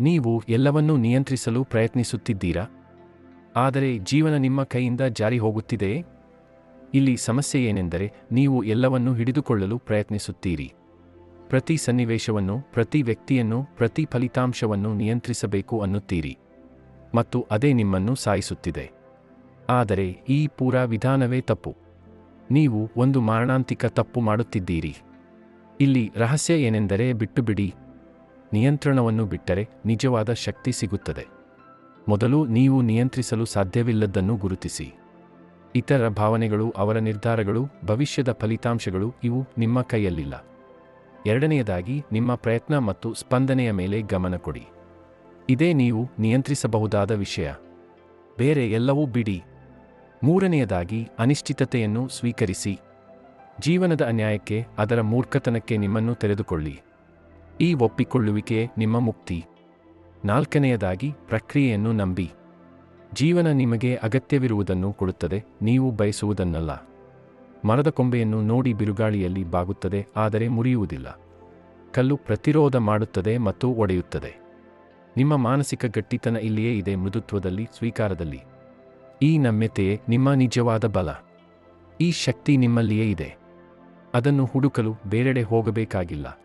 ನೀವು ಎಲ್ಲವನ್ನೂ ನಿಯಂತ್ರಿಸಲು ಪ್ರಯತ್ನಿಸುತ್ತಿದ್ದೀರಾ? ಆದರೆ ಜೀವನ ನಿಮ್ಮ ಕೈಯಿಂದ ಜಾರಿ ಹೋಗುತ್ತಿದೆಯೇ? ಇಲ್ಲಿ ಸಮಸ್ಯೆ ಏನೆಂದರೆ ನೀವು ಎಲ್ಲವನ್ನೂ ಹಿಡಿದುಕೊಳ್ಳಲು ಪ್ರಯತ್ನಿಸುತ್ತೀರಿ. ಪ್ರತಿ ಸನ್ನಿವೇಶವನ್ನು, ಪ್ರತಿ ವ್ಯಕ್ತಿಯನ್ನು, ಪ್ರತಿ ಫಲಿತಾಂಶವನ್ನು ನಿಯಂತ್ರಿಸಬೇಕು ಅನ್ನುತ್ತೀರಿ. ಮತ್ತು ಅದೇ ನಿಮ್ಮನ್ನು ಸಾಯಿಸುತ್ತಿದೆ. ಆದರೆ ಈ ಪೂರಾ ವಿಧಾನವೇ ತಪ್ಪು. ನೀವು ಒಂದು ಮಾರಣಾಂತಿಕ ತಪ್ಪು ಮಾಡುತ್ತಿದ್ದೀರಿ. ಇಲ್ಲಿ ರಹಸ್ಯ ಏನೆಂದರೆ ಬಿಟ್ಟುಬಿಡಿ. ನಿಯಂತ್ರಣವನ್ನು ಬಿಟ್ಟರೆ ನಿಜವಾದ ಶಕ್ತಿ ಸಿಗುತ್ತದೆ. ಮೊದಲು ನೀವು ನಿಯಂತ್ರಿಸಲು ಸಾಧ್ಯವಿಲ್ಲದ್ದನ್ನು ಗುರುತಿಸಿ. ಇತರ ಭಾವನೆಗಳು, ಅವರ ನಿರ್ಧಾರಗಳು, ಭವಿಷ್ಯದ ಫಲಿತಾಂಶಗಳು ಇವು ನಿಮ್ಮ ಕೈಯಲ್ಲಿಲ್ಲ. ಎರಡನೆಯದಾಗಿ, ನಿಮ್ಮ ಪ್ರಯತ್ನ ಮತ್ತು ಸ್ಪಂದನೆಯ ಮೇಲೆ ಗಮನ ಕೊಡಿ. ಇದೇ ನೀವು ನಿಯಂತ್ರಿಸಬಹುದಾದ ವಿಷಯ. ಬೇರೆ ಎಲ್ಲವೂ ಬಿಡಿ. ಮೂರನೆಯದಾಗಿ, ಅನಿಶ್ಚಿತತೆಯನ್ನು ಸ್ವೀಕರಿಸಿ. ಜೀವನದ ಅನ್ಯಾಯಕ್ಕೆ, ಅದರ ಮೂರ್ಖತನಕ್ಕೆ ನಿಮ್ಮನ್ನು ತೆರೆದುಕೊಳ್ಳಿ. ಈ ಒಪ್ಪಿಕೊಳ್ಳುವಿಕೆ ನಿಮ್ಮ ಮುಕ್ತಿ. ನಾಲ್ಕನೆಯದಾಗಿ, ಪ್ರಕ್ರಿಯೆಯನ್ನು ನಂಬಿ. ಜೀವನ ನಿಮಗೆ ಅಗತ್ಯವಿರುವುದನ್ನು ಕೊಡುತ್ತದೆ, ನೀವು ಬಯಸುವುದನ್ನಲ್ಲ. ಮರದ ಕೊಂಬೆಯನ್ನು ನೋಡಿ ಬಿರುಗಾಳಿಯಲ್ಲಿ ಬಾಗುತ್ತದೆ, ಆದರೆ ಮುರಿಯುವುದಿಲ್ಲ. ಕಲ್ಲು ಪ್ರತಿರೋಧ ಮಾಡುತ್ತದೆ ಮತ್ತು ಒಡೆಯುತ್ತದೆ. ನಿಮ್ಮ ಮಾನಸಿಕ ಗಟ್ಟಿತನ ಇಲ್ಲಿಯೇ ಇದೆ, ಮೃದುತ್ವದಲ್ಲಿ, ಸ್ವೀಕಾರದಲ್ಲಿ. ಈ ನಮ್ಯತೆಯೇ ನಿಮ್ಮ ನಿಜವಾದ ಬಲ. ಈ ಶಕ್ತಿ ನಿಮ್ಮಲ್ಲಿಯೇ ಇದೆ. ಅದನ್ನು ಹುಡುಕಲು ಬೇರೆಡೆ ಹೋಗಬೇಕಾಗಿಲ್ಲ.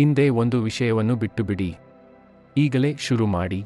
ಹಿಂದೆ ಒಂದು ವಿಷಯವನ್ನು ಬಿಟ್ಟುಬಿಡಿ. ಈಗಲೇ ಶುರು ಮಾಡಿ